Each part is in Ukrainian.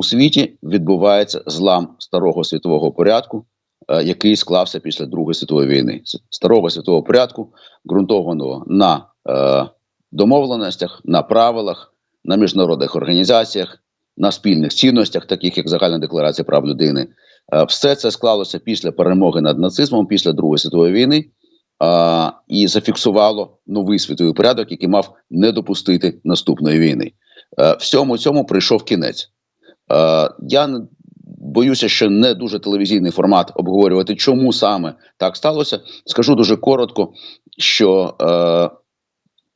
у світі відбувається злам старого світового порядку, е, який склався після Другої світової війни. Старого світового порядку, ґрунтованого на е, домовленостях, на правилах, на міжнародних організаціях, на спільних цінностях, таких як Загальна декларація прав людини. Е, Все це склалося після перемоги над нацизмом, після Другої світової війни, е, і зафіксувало новий світовий порядок, який мав не допустити наступної війни. Всьому цьому прийшов кінець. Е, Я боюся, що не дуже телевізійний формат обговорювати, чому саме так сталося. Скажу дуже коротко, що е,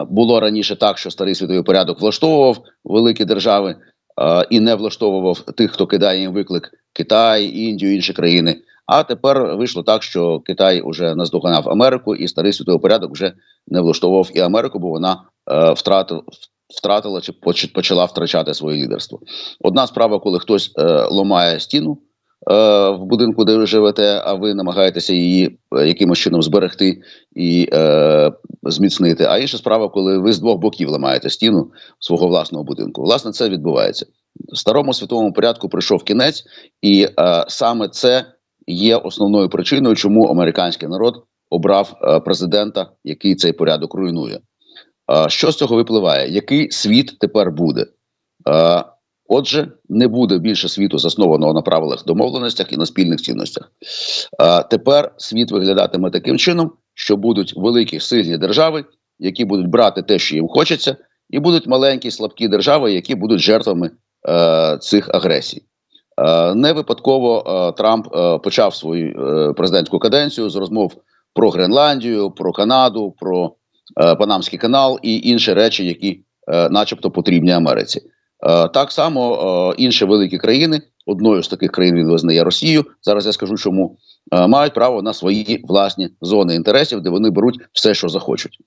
було раніше так, що старий світовий порядок влаштовував великі держави е, і не влаштовував тих, хто кидає їм виклик Китай, Індію, інші країни. А тепер вийшло так, що Китай вже наздоганав Америку, і старий світовий порядок вже не влаштовував і Америку, бо вона е, втратила. Втратила чи поч- почала втрачати своє лідерство. Одна справа, коли хтось е, ламає стіну е, в будинку, де ви живете, а ви намагаєтеся її е, якимось чином зберегти і е, зміцнити. А інша справа, коли ви з двох боків ламаєте стіну свого власного будинку. Власне, це відбувається. Старому світовому порядку прийшов кінець, і е, саме це є основною причиною, чому американський народ обрав е, президента, який цей порядок руйнує. Що з цього випливає? Який світ тепер буде? Отже, не буде більше світу заснованого на правилах домовленостях і на спільних цінностях. Тепер світ виглядатиме таким чином, що будуть великі сильні держави, які будуть брати те, що їм хочеться, і будуть маленькі слабкі держави, які будуть жертвами е, цих агресій. Е, не випадково е, Трамп почав свою президентську каденцію з розмов про Гренландію, про Канаду, про Панамський канал і інші речі, які, е, начебто, потрібні Америці. Е, так само е, інші великі країни, одною з таких країн він визнає Росію. Зараз я скажу, чому е, мають право на свої власні зони інтересів, де вони беруть все, що захочуть.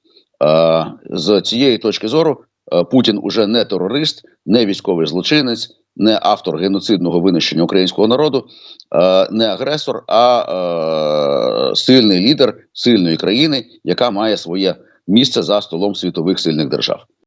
Е, з цієї точки зору е, Путін уже не терорист, не військовий злочинець, не автор геноцидного винищення українського народу, е, не агресор, а е, сильний лідер сильної країни, яка має своє місце за столом світових сильних держав.